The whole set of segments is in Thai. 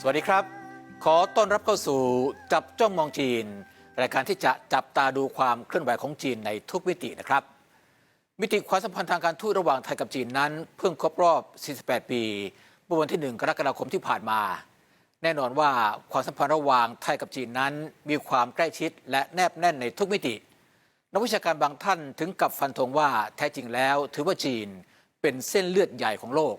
สวัสดีครับ ขอต้อนรับเข้าสู่จับจ้องมองจีน รายการที่จะจับตาดูความเคลื่อนไหวของจีนในทุกมิตินะครับ มิติความสัมพันธ์ทางการทูตระหว่างไทยกับจีนนั้น เพิ่งครบรอบ 48 ปีเมื่อวันที่ 1 กรกฎาคมที่ผ่านมา แน่นอนว่าความสัมพันธ์ระหว่างไทยกับจีนนั้น มีความใกล้ชิดและแนบแน่นในทุกมิติ นักวิชาการบางท่านถึงกับฟันธงว่าแท้จริงแล้ว ถือว่าจีนเป็นเส้นเลือดใหญ่ของโลก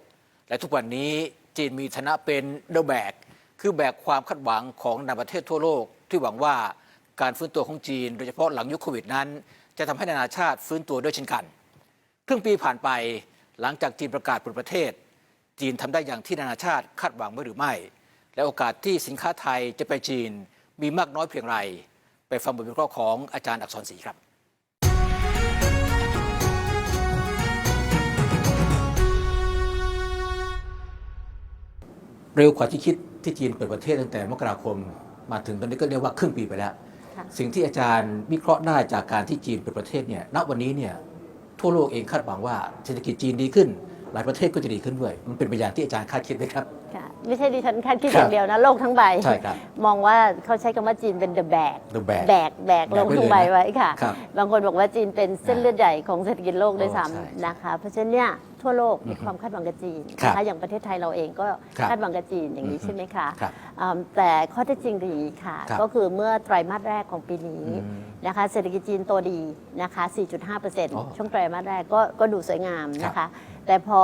และทุกวันนี้จีนมีฐานะเป็นเดอะแบก คือแบกความคาดหวังของนานาประเทศทั่วโลก ที่หวังว่าการฟื้นตัวของจีน โดยเฉพาะหลังยุคโควิดนั้น จะทำให้นานาชาติฟื้นตัวด้วยเช่นกัน ครึ่งปีผ่านไปหลังจากจีนประกาศปิดประเทศ จีนทำได้อย่างที่นานาชาติคาดหวังไว้หรือไม่ และโอกาสที่สินค้าไทยจะไปจีนมีมากน้อยเพียงไร ไปฟังบทวิเคราะห์ของอาจารย์อักษรศรีครับเร็วกว่าที่คิด ที่จีนเปิดประเทศตั้งแต่มกราคม มาถึงตอนนี้ก็เรียกว่าครึ่งปีไปแล้วค่ะสิ่งที่อาจารย์วิเคราะห์ได้จากการที่จีนเปิดประเทศเนี่ยณวันนี้เนี่ยทั่วโลกเองคาดหวังว่าเศรษฐกิจจีนดีขึ้น หลายประเทศก็จะดีขึ้นด้วย มันเป็นไปอย่างที่อาจารย์คาดคิดไหมครับค่ะ ไม่ใช่ดิฉันคาดคิดครับอย่างเดียวนะโลกทั้งใบ ใช่ครับมองว่าเขาใช้คำว่าจีนเป็น the bag The bag แบกแบกแบกโลกไว้ทั้งเลยใบนะไว้ค่ะ ครับบางคนบอกว่าจีนเป็นเส้นเลือดใหญ่ของเศรษฐกิจโลกด้วยโอ้ใช่ซ้ำนะคะ เพราะฉะนั้นเนี่ยทั่วโลกมีความคาดหวังกับจีนครับนะคะอย่างประเทศไทยเราเองก็ครับคาดหวังกับจีนอย่างนี้อือฮึใช่ไหมคะครับอืมแต่ข้อเท็จจริงคืออย่างนี้ค่ะ ครับก็คือเมื่อไตรมาสแรกของปีนี้อืมนะคะเศรษฐกิจจีนโตดีนะคะอ๋อ4.5%ช่วงไตรมาสแรกก็ก็ดูสวยงามนะครัคะบแต่พอ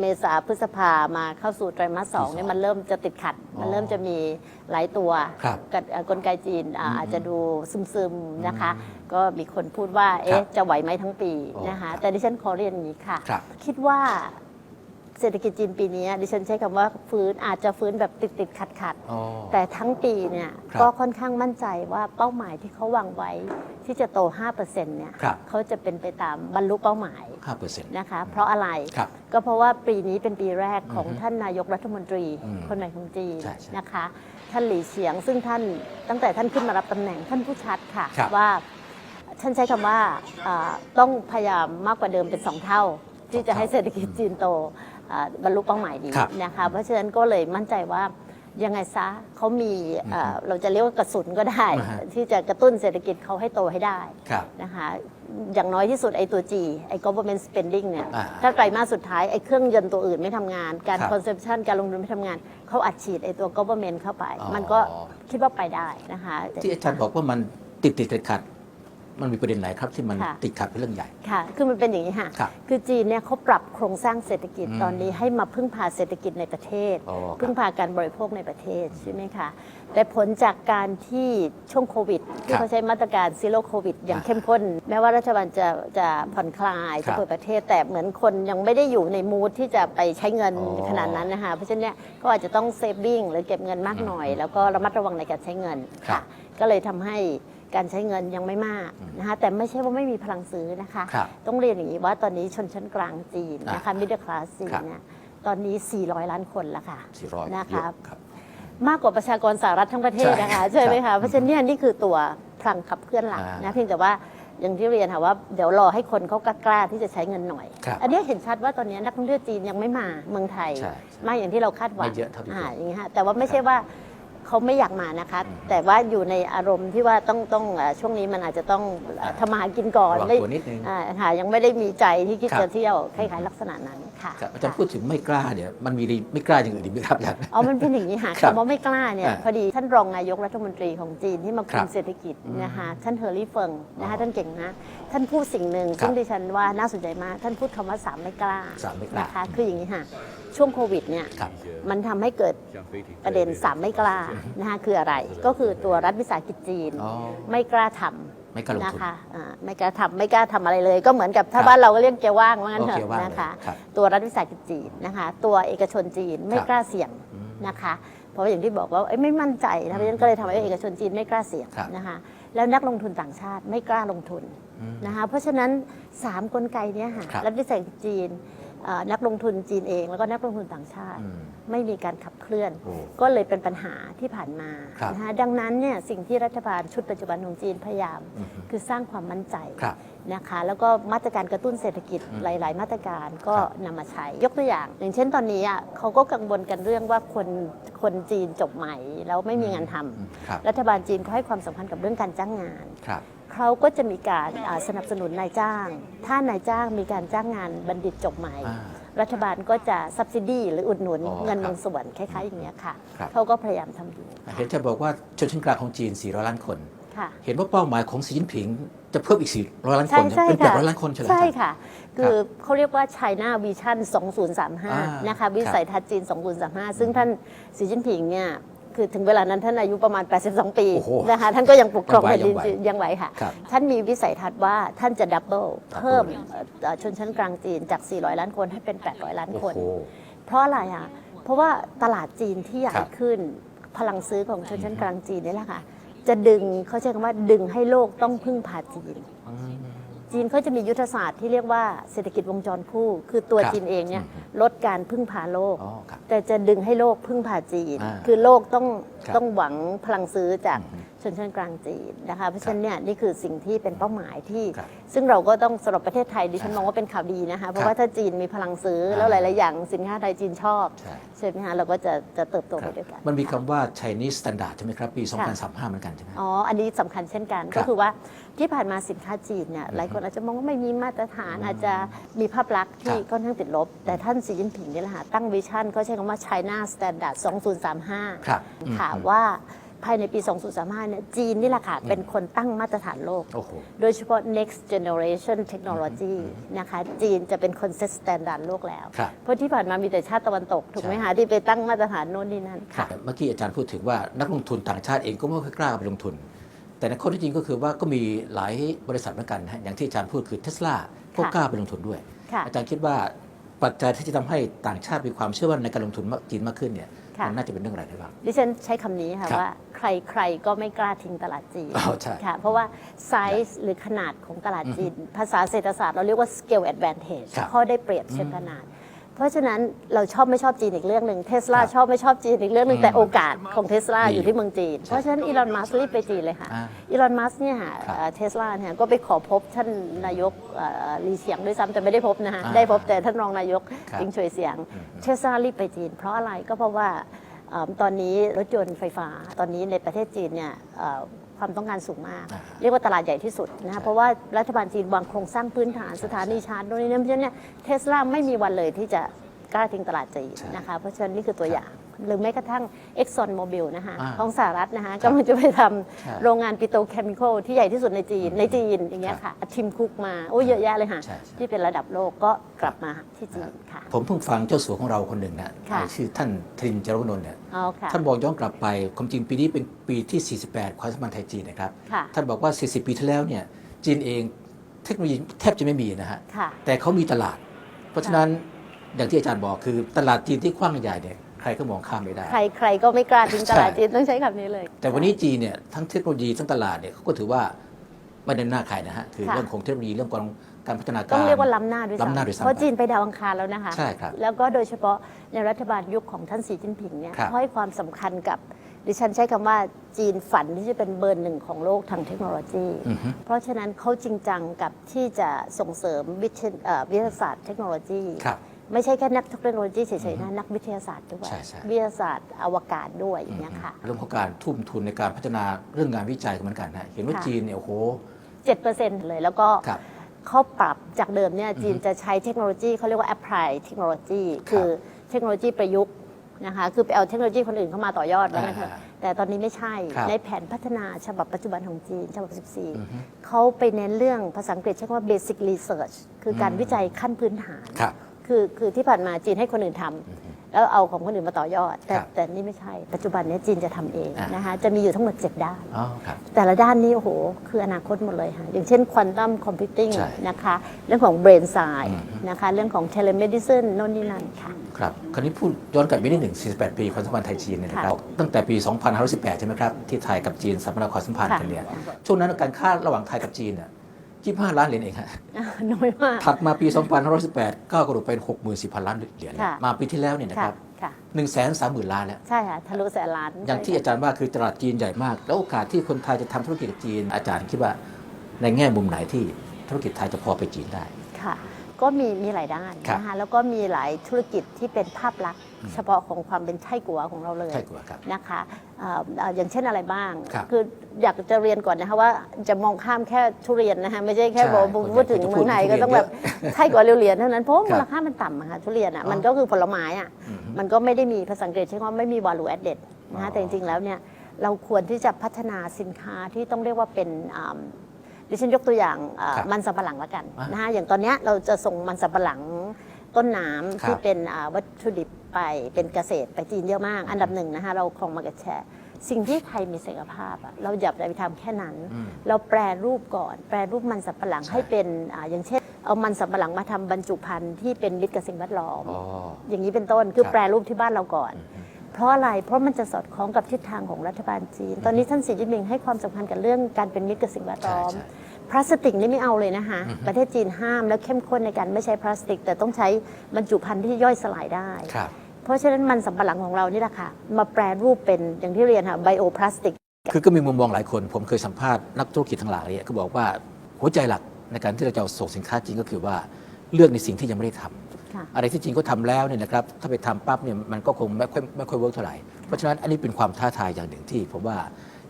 เมษาพฤษภามาเข้าสู่ไตรมาสสองที่สองเนี่ยมันเริ่มจะติดขัดอ๋อมันเริ่มจะมีหลายตัวครับกับเอ่อกลไกจีนอ่าอืมอาจจะดูซึมๆนะคะอืมก็มีคนพูดว่าครัเอ๊ะบจะไหวไหมทั้งปีอ๋อนะคะครับแต่ดิฉันขอเรียนอย่างนี้ค่ะ ครับ คิดว่า เศรษฐกิจจีนปีนี้ดิฉันใช้คำว่าฟื้นอาจจะฟื้นแบบติดๆขัดๆอ๋อ แต่ทั้งปีเนี่ยครับก็ค่อนข้างมั่นใจว่าเป้าหมายที่เขาวางไว้ที่จะโต 5%เนี่ยครับ เขาจะเป็นไปตามบรรลุเป้าหมายห้าเปอร์เซ็นต์ นะคะ เพราะอะไรครับ ก็เพราะว่าปีนี้เป็นปีแรกของอือฮึท่านนายกรัฐมนตรีอืมคนใหม่ของจีนใช่ใช่นะคะ ท่านหลี่เฉียง ซึ่งท่านตั้งแต่ท่านขึ้นมารับตำแหน่งท่านผู้ชัดค่ะครับ ว่า ท่านใช้คำว่าอ่าต้องพยายามมากกว่าเดิมเป็นสองเท่า ที่จะให้เศรษฐกิจจีนโตอ่า บรรลุเป้าหมายนี้ครับนะคะเพราะฉะนั้นก็เลยมั่นใจว่ายังไงซะเขามีเอ่อเราจะเรียกว่ากระสุนก็ได้ อ่าฮะ ที่จะกระตุ้นเศรษฐกิจเขาให้โตให้ได้ ครับ นะคะอย่างน้อยที่สุดไอ้ตัว G ไอ้ government spending เนี่ยอ่าถ้าไตรมาสสุดท้ายไอ้เครื่องยนต์ตัวอื่นไม่ทำงาน การ ครับ consumption การลงทุนไม่ทำงาน เขาอัดฉีดไอ้ตัว government เข้าไป อ๋อ มันก็คิดว่าไปได้นะคะที่อาจารย์บอกว่ามันติดติดขัดขัดๆ มันมีประเด็นไหนครับที่มันค่ะ ติดขัดเป็นเรื่องใหญ่ ค่ะ คือมันเป็นอย่างนี้ค่ะ ครับคือจีนเนี่ยเขาปรับโครงสร้างเศรษฐกิจอืมตอนนี้ให้มาพึ่งพาเศรษฐกิจในประเทศ อ๋อครับพึ่งพาการบริโภคในประเทศใช่ไหมคะ แต่ผลจากการที่ช่วงโควิดที่ครับเขาใช้มาตรการซีโร่โควิดอย่างอ่าเข้มข้น แม้ว่ารัฐบาลจะจะผ่อนคลายครัจะบเปิดประเทศ แต่เหมือนคนยังไม่ได้อยู่ในมูดที่จะไปใช้เงินอ๋อขนาดนั้นนะคะ เพราะฉะนั้นเนี่ยก็อาจจะต้องเซฟวิ่งหรือเก็บเงินมากหน่อย แล้วก็ระมัดระวังในการใช้เงินครัค่ะบก็เลยทำให้ การใช้เงินยังไม่มากนะคะแต่ไม่ใช่ว่าไม่มีพลังซื้อนะคะ ครับต้องเรียนอย่างนี้ว่าตอนนี้ชนชั้นกลางจีนนะคะอ่ามิดเดิลคลาสจีนครับ เนี่ยตอนนี้ 400 ล้านคนแล้วค่ะสี่ร้อยนะคะเยอครับ มากกว่าประชากรสหรัฐทั้งประเทศใช่นะคะใช่ไหมครัคะบเพราะฉะนั้นเนี่ยนี่คือตัวพลังขับเคลื่อนหลักอ่านนะเพียงแต่ว่าอย่างที่เรียนค่ะว่าเดี๋ยวรอให้คนเขากล้าๆที่จะใช้เงินหน่อย ครับอันนี้เห็นชัดว่าตอนนี้นักท่องเที่ยวจีนยังไม่มาเมืองไทย ใช่มากอย่างที่เราคาดหวังไม่เยอะเท่าที่ควรอย่างนี้ฮะแต่ว่าไม่ใช่ว่า เขาไม่อยากมานะคะอืมแต่ว่าอยู่ในอารมณ์ที่ว่าต้องต้องเอ่อช่วงนี้มันอาจจะต้องเอ่ออ่าทำมาหากินก่อนระวังไม่ตัวนิดนึงอ่าค่ะยังไม่ได้มีใจที่คิดครับจะเที่ยวคล้ายๆลักษณะนั้น ค่ะครับอาจารย์พูดถึงไม่กล้าเนี่ยมันมีไม่กล้าอย่างอื่นอีกไหมครับอาจารย์เอามันเป็นอย่างนี้ค่ะครับคำว่าไม่กล้าเนี่ยอ่าพอดีท่านรองนายกรัฐมนตรีของจีนที่มาครัคุบมเศรษฐกิจนะคะท่านเฮอร์รี่เฟิงนะคะอ๋อท่านเก่งนะ ท่านพูดสิ่งหนึ่งครับซึ่งดิฉันว่าน่าสนใจมาก ท่านพูดคำว่าสามไม่กล้าสามไม่กล้านนะคะคืออย่างนี้ค่ะ ช่วงโควิดเนี่ยครับ มันทำให้เกิดประเด็นสามไม่กล้า นะคะคืออะไรก็คือตัวรัฐวิสาหกิจจีน อ๋อ ไม่กล้าทำ ไม่กล้าลงทุนนะคะอ่าไม่กล้าทำไม่กล้าทำอะไรเลย ก็เหมือนกับถ้าครับบ้านเราก็เรียกเกียร์ว่างว่างั้นเถโอเคอะว่างเลยนะคะครับตัวรัฐวิสาหกิจจีนนะคะ ตัวเอกชนจีนไม่ครับ กล้าเสี่ยงนะคะ เพราะว่าอย่างที่บอกว่าเอ้ยไม่มั่นใจนะเพราะฉะนั้นก็เลยทำให้เอกชนจีนไม่กล้าเสี่ยงครับ นะคะแล้วนักลงทุนต่างชาติไม่กล้าลงทุน อืม นะคะเพราะฉะนั้น 3 กลไกเนี้ยค่ะครับรัฐวิสาหกิจจีนเอ่อ นักลงทุนจีนเอง แล้วก็นักลงทุนต่างชาติอืมไม่มีการขับเคลื่อนโอ้ก็เลยเป็นปัญหาที่ผ่านมาครับนะคะดังนั้นเนี่ยสิ่งที่รัฐบาลชุดปัจจุบันของจีนพยายามอือฮึคือสร้างความมั่นใจครับนะคะแล้วก็มาตรการกระตุ้นเศรษฐกิจอืมหลาย ๆ มาตรการก็ครับนำมาใช้ยกตัวอย่าง อย่างเช่นตอนนี้อะเขาก็กังวลกันเรื่องว่าคนคนจีนจบใหม่แล้วไม่มีงานทำอืมครับรัฐบาลจีนก็ให้ความสำคัญกับเรื่องการจ้างงานครับ เขาก็จะมีการอ่าสนับสนุนนายจ้าง ถ้านายจ้างมีการจ้างงานบัณฑิตจบใหม่อ่ารัฐบาลก็จะ subsidy หรืออุดหนุนอ๋อเงินครับบางส่วนคล้ายๆอย่างเงี้ยค่ะครับเขาก็พยายามทำอยู่เห็นจะบอกว่าชนชั้นกลางของจีน 400 ล้านคนค่ะเห็นว่าเป้าหมายของสีจิ้นผิงจะเพิ่มอีก 400 ล้านคใช่นใช่เป็นค่ะ800ล้านคนใช่ไหมใช่ครับค่ะ คือเขาเรียกว่า China Vision อ่า2035 นะคะ วิสัยทัศน์จีน 2035 ซึ่งท่านสีจิ้นผิงเนี่ย คือถึงเวลานั้นท่านอายุประมาณ 82 ปีโอ้โหนะคะท่านก็ยังปกครองยังไหวแผ่นดินยังไหวยังไหวค่ะ ครับ ท่านมีวิสัยทัศน์ว่าท่านจะดับเบิล Double เพิ่มเอ่อชนชั้นกลางจีนจาก 400 ล้านคนให้เป็น 800 ล้านโอ้คนโห เพราะอะไรอะ เพราะว่าตลาดจีนที่ใหญ่ครับขึ้น พลังซื้อของชนชั้นกลางจีนนี่แหละค่ะ จะดึงเขาใช้คำว่าดึงให้โลกต้องพึ่งพาจีนอืมจีนเขาจะมียุทธศาสตร์ที่เรียกว่าเศรษฐกิจวงจรคู่ คือตัวครับจีนเองเนี่ย อืม ลดการพึ่งพาโลก อ๋อครับ แต่จะดึงให้โลกพึ่งพาจีน อ่า คือโลกต้องครับ ต้องหวังพลังซื้อจากอืมชนชั้นกลางจีนนะคะเพราะฉะนั้นเนี่ยนี่คือสิ่งที่เป็นเป้าหมายที่ครับซึ่งเราก็ต้องสำหรับประเทศไทยดิฉันอ่ามองว่าเป็นข่าวดีนะคะเพครัราะบว่าถ้าจีนมีพลังซื้ออาแล้วหลาย ๆ อย่างสินค้าไทยจีนชอบใช่ใช่ไหมคะเราก็จะจะเติบโตคไปรับด้วยกัน มันมีคำว่า Chinese Standard ใช่ไหมครับ ปีค่ะ2035เหมือนกันใช่ไหมอ๋ออันนี้สำคัญเช่นกันครัก็บคือว่าที่ผ่านมาสินค้าจีนเนี่ยหลายคนอาจจะมองว่าไม่มีมาตรฐานอาจจะมีภาพลักษณ์ที่ครับค่อนข้างติดลบ แต่ท่านสีจิ้นผิงนี่แหละค่ะตั้งวิชั่นเขาใช้คำว่า China Standard 2035ครับอืมค่ะว่าภายในปี 2035 เนี่ย จีนนี่แหละค่ะ เป็นคนตั้งมาตรฐานโลก โอ้โห โดยเฉพาะ next generation technology นะคะ จีนจะเป็นคนเซต standard โลกแล้ว ครับ เพราะที่ผ่านมามีแต่ชาติตะวันตก ถูกไหมคะ ที่ไปตั้งมาตรฐานโน่นนี่นั่นค่ะ เมื่อกี้อาจารย์พูดถึงว่านักลงทุนต่างชาติเองก็ไม่ค่อยกล้าไปลงทุน แต่ในข้อที่จริงก็คือว่าก็มีหลายบริษัทเหมือนกันนะฮะอย่างที่อาจารย์พูดคือเทสลาก็ค่ะกล้าไปลงทุนด้วย ค่ะ อาจารย์คิดว่าปัจจัยที่จะทำให้ต่างชาติมีความเชื่อมั่นในการลงทุนมากจีนมากขึ้นเนี่ยค่ะ มันน่าจะเป็นเรื่องอะไรได้บ้างดิฉันใช้คำนี้ค่ะครับว่า ใครใครก็ไม่กล้าทิ้งตลาดจีนอ๋อใช่ค่ะเพราะว่าไซส์หรือขนาดของตลาดจีน ภาษาเศรษฐศาสตร์เราเรียกว่า scale advantage ครับข้อได้เปรียบเชิงขนาด เพราะฉะนั้นเราชอบไม่ชอบจีนอีกเรื่องหนึ่งเทสลาครับชอบไม่ชอบจีนอีกเรื่องหนึ่งอืมแต่โอกาสของเทสลามีอยู่ที่เมืองจีน เพราะฉะนั้นอีลอนมัสรีบไปจีนเลยค่ะอ่าอีลอนมัสเนี่ยครับเทสลาเนี่ยก็ไปขอพบท่านนายกเอ่อลีเฉียงด้วยซ้ำแต่ไม่ได้พบนะคะอ่าได้พบแต่ท่านรองนายกครับลิงชวยเสียงอืมเทสลารีบไปจีน เพราะอะไรก็เพราะว่าเอิ่มตอนนี้รถยนต์ไฟฟ้าตอนนี้ในประเทศจีนเนี่ยเอ่อ ความต้องการสูงมากอ่าเรียกว่าตลาดใหญ่ที่สุดนะใช่คะเพราะว่ารัฐบาลจีนวางโครงสร้างพื้นฐานสถานีชาร์จโน่นนี่นั่นเพราะฉะนั้นเนี่ยเทสลาไม่มีวันเลยที่จะกล้าทิ้งตลาดจีนใช่นะคะเพราะฉะนั้นนี่คือตัวอย่าง หรือแม้กระทั่ง Exxon Mobil นะคะอ่าของสหรัฐนะคะกำลังจะไปทำใช่โรงงานปิโตรเคมีคอลที่ใหญ่ที่สุดในจีนในจีนอย่างเงี้ยค่ะทิมคุกมาโอ้เยอะแยะเลยค่ะใช่ใช่ ที่เป็นระดับโลกก็กลับมาที่จีนค่ะ ผมเพิ่งฟังเจ้าสัวของเราคนหนึ่งนะค่ะ ชื่อท่านทรินจารวนนท์เนี่ยเอาค่ะท่านบอกย้อนกลับไปความจริงปีนี้เป็นปีที่ 48 ความสัมพันธ์ไทยจีนนะครับ ค่ะท่านบอกว่า 40 ปีที่แล้วเนี่ยจีนเองเทคโนโลยีแทบจะไม่มีนะฮะ ค่ะ แต่เขามีตลาด เพราะฉะนั้นอย่างที่อาจารย์บอกคือตลาดจีนที่กว้างใหญ่เนี่ย ใครก็มองข้ามไม่ได้ ใครใครก็ไม่กล้าทิ้งตลาดใช่จีนต้องใช้คำนี้เลย แต่วันนี้จีนเนี่ยทั้งเทคโนโลยีทั้งตลาดเนี่ยเขาก็ถือว่าไม่ได้หน้าใครนะฮะคือค่ะเรื่องของเทคโนโลยีเรื่องของการพัฒนาการต้องเรียกว่าล้ำหน้าด้วยล้ำหน้าซ้ำด้วยซ้ำเพราะจีนไปดาวอังคารแล้วนะคะใช่ครับแล้วก็โดยเฉพาะในรัฐบาลยุคของท่านสีจิ้นผิงเนี่ยครับเขาให้ความสำคัญกับดิฉันใช้คำว่าจีนฝันที่จะเป็นเบอร์หนึ่งของโลกทางเทคโนโลยีอือฮึเพราะฉะนั้นเขาจริงจังกับที่จะส่งเสริมวิทยเอ่อวิทยาศาสตร์เทคโนโลยีครับ ไม่ใช่แค่นักเทคโนโลยีเฉยๆนะนักวิทยาศาสตร์ด้วย ใช่ใช่ วิทยาศาสตร์อวกาศด้วยอย่างเงี้ยค่ะ เรื่องของการทุ่มทุนในการพัฒนาเรื่องงานวิจัยเหมือนกันนะเห็นว่าค่ะ จีนเนี่ยโอ้โหเจ็ดเปอร์เซ็นต์เลยแล้วก็ ครับ เขาปรับจากเดิมเนี่ยจีนจะใช้เทคโนโลยีเขาเรียกว่า apply เทคโนโลยีคือเทคโนโลยีประยุกต์นะคะคือไปเอาเทคโนโลยีคนอื่นเข้ามาต่อยอดแล้วนะคะอ่าแต่ตอนนี้ไม่ใช่ครับในแผนพัฒนาฉบับปัจจุบันของจีนฉบับ อือฮึ14 เขาไปเน้นเรื่องภาษาอังกฤษใช้คำว่า basic research คือการอืมวิจัยขั้นพื้นฐาน ครับ คือคือที่ผ่านมาจีนให้คนอื่นทำแล้วเอาของคนอื่นมาต่อยอด แต่ครับแต่นี่ไม่ใช่ ปัจจุบันเนี้จีนจะทำเองอ่านนะคะจะมีอยู่ทั้งหมด 7 ด้านอ๋อครับแต่ละด้านนี้โอ้โห คืออนาคตหมดเลยค่ะอย่างเช่นควอนตัมคอมพิวติ้งใช่นะคะเรื่องของเบรนไซอืน์มนะคะเรื่องของเทเลเมดิซินโน่นนี่นั่นค่ะครับคราวนี้พูดย้อนกลับไปนิดหนึ่ง 48 ปีความสัมพันธ์ไทยจีนเนี่ยนะครับตั้งแต่ปี 2518 ใช่ไหมครับ ที่ไทยกับจีนสำนักความสัมพันธ์กันเนี่ยช่วงนั้นการค้าระหว่างไทยกับจีนเนี่ย 25ล้านเหรียญเองฮะน้อยมาก ถัดมาปี 2518ก้าวกระโดดเป็น64,000 ล้านเหรียญแล้วค่ะ มาปีที่แล้วเนี่ยนะค่ะครับค่ะ 130,000 ล้านแล้ว ใช่ค่ะทะลุแสนล้านอย่างที่อาจารย์ว่าคือตลาดจีนใหญ่มาก แล้วโอกาสที่คนไทยจะทำธุรกิจกับจีน อาจารย์คิดว่าในแง่มุมไหนที่ธุรกิจไทยจะพอไปจีนได้ ค่ะ ก็มีมีหลายด้านครับนะคะแล้วก็มีหลายธุรกิจที่เป็นภาพลักษณ์ เฉพาะของความเป็นไช่กัวของเราเลยใช่กว่าครับนะคะเอ่อเอ่ออย่างเช่นอะไรบ้างครับออยากจะเรียนก่อนนะคะว่าจะมองข้ามแค่ทุเรียนนะคะไม่ใช่แค่ใช่บอกคนใหญ่พูดถึงจะพูเมืดองไหนถึงก็ต้องแบบทุเรียนไช่กัวเรียนเท่านั้นเพราะว่าครับมูลค่ามันต่ำอะค่ะทุเรียนอะอ๋อมันก็คือผลไม้อะอืมมันก็ไม่ได้มีภาษาอังกฤษใช้คำว่าไม่มี value added นะอ๋คะอแต่จริงๆแล้วเนี่ยเราควรที่จะพัฒนาสินค้าที่ต้องเรียกว่าเป็นอ่าดิฉันยกตัวอย่างอ่าครับมันสำปะหลังละกันอะนะคะอย่างตอนเนี้ยเราจะส่งมันสำปะหลัง ต้นน้ำครับที่เป็นอ่าวัตถุดิบไปเป็นเกษตรไปจีนเยอะมาก อันดับหนึ่งนะคะเราครองมาเก็ตแชร์สิ่งที่ไทยมีศักยภาพอะเราอย่าไปทำแค่นั้นอืมเราแปรรูปก่อน แปรรูปมันสำปะหลังใช่ให้เป็นอาอย่างเช่น เอามันสำปะหลังมาทำบรรจุภัณฑ์ที่เป็นมิตรกับสิ่งแวดล้อมอ๋ออย่างนี้เป็นต้นคือครับแปรรูปที่บ้านเราก่อน เพราะอะไรเพราะมันจะสอดคล้องกับทิศทางของรัฐบาลจีน ตอนนี้ท่านสีจิ้นผิงให้ความสำคัญกับเรื่องการเป็นมิตรกับสิ่งแวดล้อมใช่ใช่ พลาสติกนี่ไม่เอาเลยนะคะ ประเทศจีนห้ามแล้วเข้มข้นในการไม่ใช้พลาสติก แต่ต้องใช้บรรจุภัณฑ์ที่ย่อยสลายได้ครับเพราะฉะนั้นมันสำปะหลังของเรานี่แหละค่ะ มาแปรรูปเป็นอย่างที่เรียนค่ะไบโอพลาสติก คือก็มีมุมมองหลายคน ผมเคยสัมภาษณ์นักธุรกิจทั้งหลายเนี่ยก็บอกว่าหัวใจหลักในการที่เราจะส่งสินค้าจีนก็คือว่าเลือกในสิ่งที่ยังไม่ได้ทำค่ะอะไรที่จริงก็ทำแล้วเนี่ยนะครับถ้าไปทำปั๊บเนี่ยมันก็คงไม่ค่อยไม่ค่อยเวิร์กเท่าไหร่เพราะฉะนั้นอันนี้เป็นความท้าทายอย่างหนึ่งที่ผมว่า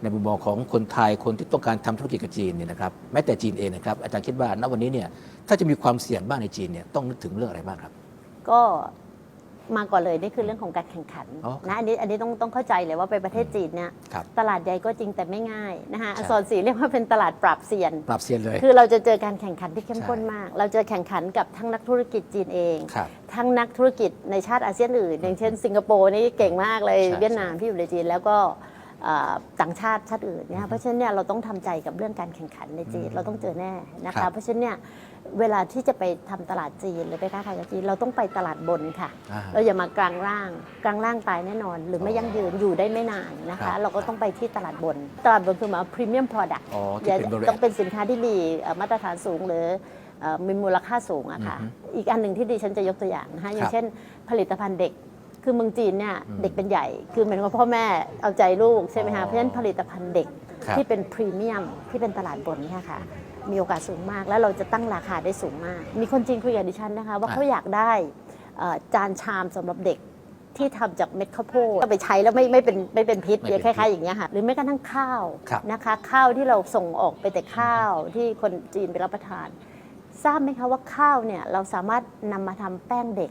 ในมุมมองของคนไทยคนที่ต้องการทำธุรกิจกับจีนเนี่ยนะครับแม้แต่จีนเองนะครับอาจารย์คิดว่าณวันนี้เนี่ยถ้าจะมีความเสี่ยงบ้างในจีนเนี่ยต้องนึกถึงเรื่องอะไรบ้างครับ ก็มาก่อนเลยนี่คือเรื่องของการแข่งขันอ๋อครับนะอันนี้อันนี้ต้องต้องเข้าใจเลยว่าไปประเทศจีนเนี่ยครับตลาดใหญ่ก็จริงแต่ไม่ง่ายนะคะใช่อักษรสีเรียกว่าเป็นตลาดปราบเซียน ปรับเซียนเลย คือเราจะเจอการแข่งขันที่เข้มข้นใช่มาก เราจะแข่งขันกับทั้งนักธุรกิจจีนเองครับทั้งนักธุรกิจในชาติอาเซียนอื่น อย่างเช่น สิงคโปร์นี่เก่งมากเลยใช่เวียดนามที่อยู่ในจีนแล้วก็เอ่อ ต่างชาติชาติอื่นเนี่ยเพราะฉะนั้นเนี่ยเราต้องทำใจกับเรื่องการแข่งขันในจีนเราต้องเจอแน่นะครัคะบเพราะฉะนั้นเนี่ยเวลาที่จะไปทำตลาดจีนหรือไปค้าขายกับจีนเราต้องไปตลาดบนค่ะอ่าเราอย่ามากลางล่างกลางล่างตายแน่นอน หรือไม่ยั่งยืนอยู่ได้ไม่นานนะครัคะบเราก็ต้องไปที่ตลาดบน ตลาดบนคือหมายพรีเมียมโปรดักต์อ๋อที่เป็น value ต้องเป็นสินค้าที่มีเอ่อมาตรฐานสูงหรือเอ่อมีมูลค่าสูงอะค่ะอือฮึอีกอันหนึ่งที่ดิฉันจะยกตัวอย่างนะคะอย่าครังบเช่น ผลิตภัณฑ์เด็ก คือเมืองจีนเนี่ยอืมเด็กเป็นใหญ่ คือเหมือนกับพ่อแม่เอาใจลูกใช่ไหมอ๋คะอเพราะฉะนั้นผลิตภัณฑ์เด็กครับที่เป็นพรีเมียมที่เป็นตลาดบนเนี่ยค่ะมีโอกาสสูงมาก แล้วเราจะตั้งราคาได้สูงมาก มีคนจีนคุยกับดิฉันนะคะ ว่าอะเขาอยากได้เอ่อจานชามสำหรับเด็กที่ทำจากเม็ดข้าวโพดก็ไปใช้แล้วไม่ไม่เป็นไม่เป็นพิษไม่เป็นคล้ายๆอย่างเงี้ยค่ะหรือแม้กระทั่งข้าวครับนะคะ ข้าวที่เราส่งออกไปแต่ข้าวที่คนจีนไปรับประทาน ทราบไหมคะว่าข้าวเนี่ยเราสามารถนำมาทำแป้งเด็ก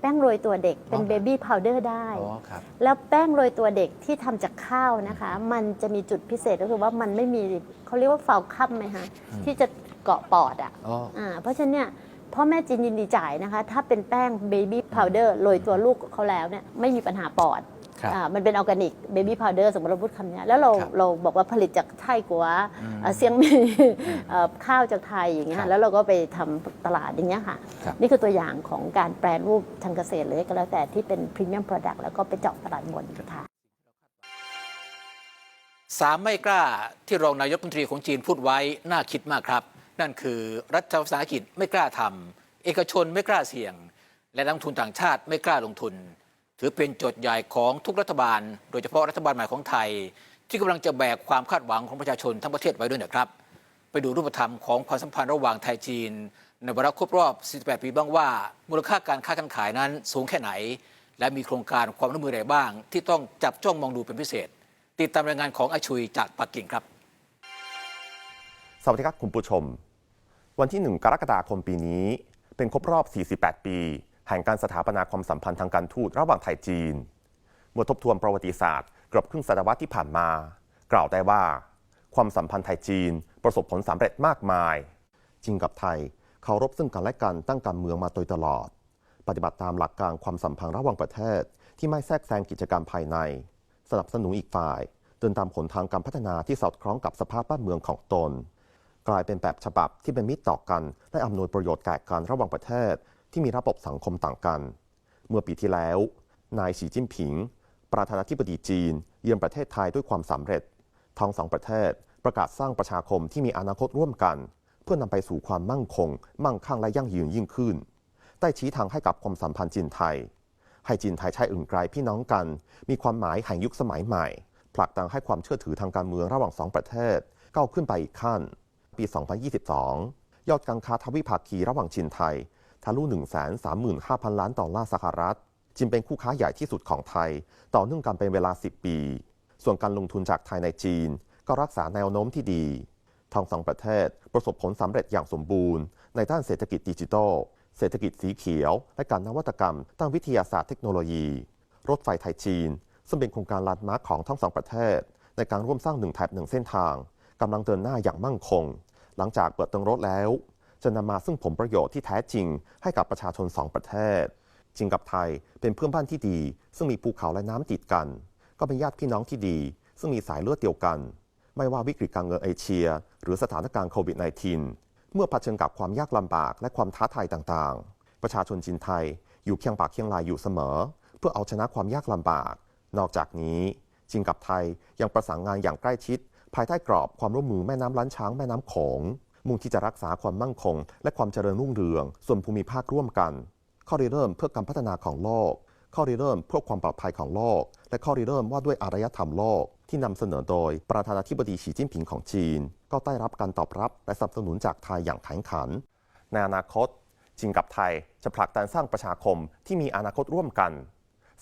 แป้งโรยตัวเด็กเป็นอ๋อเบบี้พาวเดอร์ได้ อ๋อครับ แล้วแป้งโรยตัวเด็กที่ทำจากข้าวนะคะ มันจะมีจุดพิเศษก็คือว่ามันไม่มีเขาเรียกว่าฟาวคัมไหมคะที่จะเกาะปอดอะอ๋ออ่าเพราะฉะนั้นเนี่ยพ่อแม่จีนยินดีจ่ายนะคะ ถ้าเป็นแป้งเบบี้พาวเดอร์โรยตัวลูกเขาแล้วเนี่ยไม่มีปัญหาปอด ครับอ่ามันเป็นออร์แกนิกเบบี้พาวเดอร์สมมติเราพูดคำเนี้ยแล้วเราครับเราบอกว่าผลิตจากไทยกัวอืมเอ่อเซียงมีเอ่อข้าวจากไทยอย่างเงี้ครัยบแล้วเราก็ไปทำตลาดอย่างเงี้ยค่ะ ครับ นี่คือตัวอย่างของการแปรรูปทางเกษตรเลยก็แล้วแต่ที่เป็นพรีเมียมโปรดักต์แล้วก็ไปเจาะตลาดบนค่ะ สามไม่กล้าที่รองนายกรัฐมนตรีของจีนพูดไว้น่าคิดมากครับ นั่นคือรัฐวิสาหกิจไม่กล้าทำเอกชนไม่กล้าเสี่ยง และนักลงทุนต่างชาติไม่กล้าลงทุน ถือเป็นโจทย์ใหญ่ของทุกรัฐบาล โดยเฉพาะรัฐบาลใหม่ของไทย ที่กำลังจะแบกความคาดหวังของประชาชนทั้งประเทศไว้ด้วยนะครับ ไปดูรูปธรรมของความสัมพันธ์ระหว่างไทยจีน ในวาระครบรอบ 48 ปีบ้างว่า มูลค่าการค้าการขายนั้นสูงแค่ไหน และมีโครงการความร่วมมือใดบ้าง ที่ต้องจับจ้องมองดูเป็นพิเศษ ติดตามรายงานของอาชุยจากปักกิ่งครับสวัสดีครับคุณผู้ชม วันที่ 1 กรกฎาคมปีนี้ เป็นครบรอบ 48 ปี แห่งการสถาปนาความสัมพันธ์ทางการทูตระหว่างไทยจีน เมื่อทบทวนประวัติศาสตร์เกือบครึ่งศตวรรษที่ผ่านมา กล่าวได้ว่า ความสัมพันธ์ไทยจีน ประสบผลสำเร็จมากมาย จีนกับไทยเคารพซึ่งกันและกันตั้งการเมืองมาโดยตลอด ปฏิบัติตามหลักการความสัมพันธ์ระหว่างประเทศ ที่ไม่แทรกแซงกิจการภายใน สนับสนุนอีกฝ่ายเดินตามหนทางการพัฒนาที่สอดคล้องกับสภาพบ้านเมืองของตน กลายเป็นแบบฉบับที่เป็นมิตรต่อกัน และอำนวยประโยชน์แก่กันระหว่างประเทศ ที่มีระบบสังคมต่างกัน เมื่อปีที่แล้ว นายสีจิ้นผิง ประธานาธิบดีจีน เยือนประเทศไทยด้วยความสำเร็จ ทั้งสองประเทศประกาศสร้างประชาคมที่มีอนาคตร่วมกัน เพื่อนำไปสู่ความมั่งคง มั่งคั่งและยั่งยืนยิ่งขึ้น ได้ชี้ทางให้กับความสัมพันธ์จีนไทย ให้จีนไทยใช้อื่นไกลพี่น้องกัน มีความหมายแห่งยุคสมัยใหม่ ผลักดันให้ความเชื่อถือทางการเมืองระหว่างสองประเทศก้าวขึ้นไปอีกขั้น ปี 2022 ยอดการค้าทวิภาคีระหว่างจีนไทย ทะลุ 135,000 ล้านดอลลาร์สหรัฐจีนเป็นคู่ค้าใหญ่ที่สุดของไทย ต่อเนื่องกันเป็นเวลา 10 ปี ส่วนการลงทุนจากไทยในจีน ก็รักษาแนวโน้มที่ดีทั้งสองประเทศประสบผลสำเร็จอย่างสมบูรณ์ ในด้านเศรษฐกิจดิจิทัล เศรษฐกิจสีเขียว และการนวัตกรรมด้านวิทยาศาสตร์เทคโนโลยี รถไฟไทยจีน ซึ่งเป็นโครงการลัดมาร์คของทั้งสองประเทศ ในการร่วมสร้างหนึ่งแถบหนึ่งเส้นทางกำลังเดินหน้าอย่างมั่งคง หลังจากเปิดติงรถแล้ว จะนำมาซึ่งผลประโยชน์ที่แท้จริงให้กับประชาชนสองประเทศจีนกับไทยเป็นเพื่อนบ้านที่ดี ซึ่งมีภูเขาและน้ำติดกัน ก็เป็นญาติพี่น้องที่ดี ซึ่งมีสายเลือดเดียวกัน ไม่ว่าวิกฤตการเงินเอเชีย หรือสถานการณ์โควิด -19 เมื่อเผชิญกับความยากลำบากและความท้าทายต่างๆ ประชาชนจีนไทยอยู่เคียงปากเคียงไหลอยู่เสมอ เพื่อเอาชนะความยากลำบาก นอกจากนี้จีนกับไทยยังประสานงานอย่างใกล้ชิด ภายใต้กรอบความร่วมมือแม่น้ำล้านช้างแม่น้ำโขง มุ่งที่จะรักษาความมั่งคง และความเจริญรุ่งเรือง ส่วนภูมิภาคร่วมกัน ข้อริเริ่มเพื่อการพัฒนาของโลก ข้อริเริ่มเพื่อความปลอดภัยของโลก และข้อริเริ่มว่าด้วยอารยธรรมโลก ที่นำเสนอโดยประธานาธิบดีสีจิ้นผิงของจีน ก็ได้รับการตอบรับและสนับสนุนจากไทยอย่างแข็งขัน ในอนาคตจีนกับไทยจะผลักดันสร้างประชาคมที่มีอนาคตร่วมกัน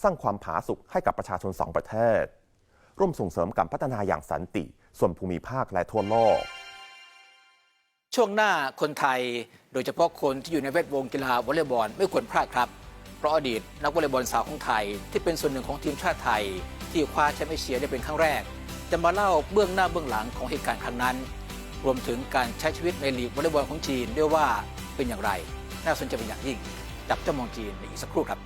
สร้างความผาสุกให้กับประชาชนสองประเทศ ร่วมส่งเสริมการพัฒนาอย่างสันติ ส่วนภูมิภาคและทั่วโลก ช่วงหน้าคนไทยโดยเฉพาะคนที่อยู่ในแวดวงกีฬาวอลเลย์บอลไม่ควรพลาดครับ เพราะอดีตนักวอลเลย์บอลสาวของไทย ที่เป็นส่วนหนึ่งของทีมชาติไทย ที่คว้าแชมป์เอเชียได้เป็นครั้งแรก จะมาเล่าเบื้องหน้าเบื้องหลังของเหตุการณ์ครั้งนั้น รวมถึงการใช้ชีวิตในลีกวอลเลย์บอลของจีนด้วยว่าเป็นอย่างไร น่าสนใจเป็นอย่างยิ่งจับเจ้ามองจีนในอีกสักครู่ครับ